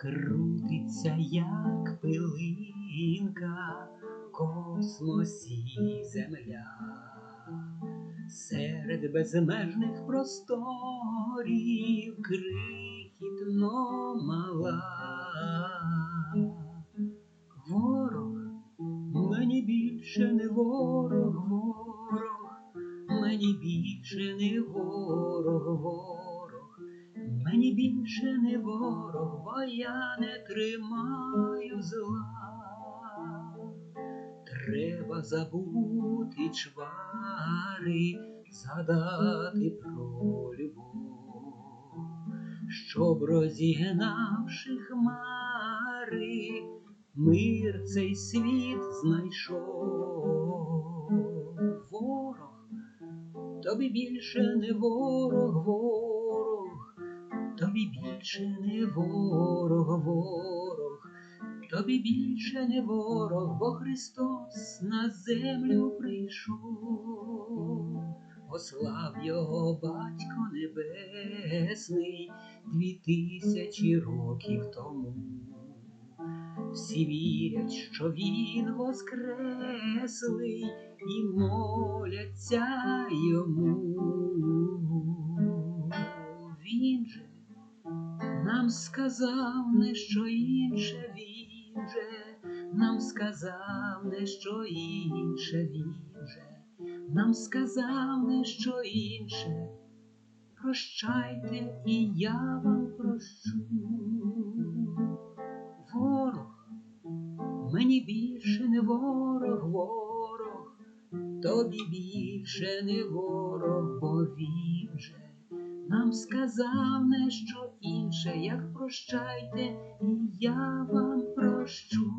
крутиться, як пилинка, космосі земля, серед безмежних просторів крихітно мала. Ворог мені більше не ворог, ворог, мені більше не ворог, ворог, більше не ворог, бо я не тримаю зла. Треба забути чвари, згадати про любов, щоб розігнавши хмари, мир цей світ знайшов. Ворог, тобі більше не ворог, ворог, тобі більше не ворог, ворог, тобі більше не ворог, бо Христос на землю прийшов. Ослав його батько небесний дві тисячі років тому. Всі вірять, що він воскреслий і моляться йому. Він же нам сказав не що інше, він же нам сказав не що інше, він же нам сказав не що інше. Прощайте, і я вам прощу. Ворог мені більше не ворог, ворог, тобі більше не ворог, бо він сказав не що інше, як прощайте, і я вам прощу.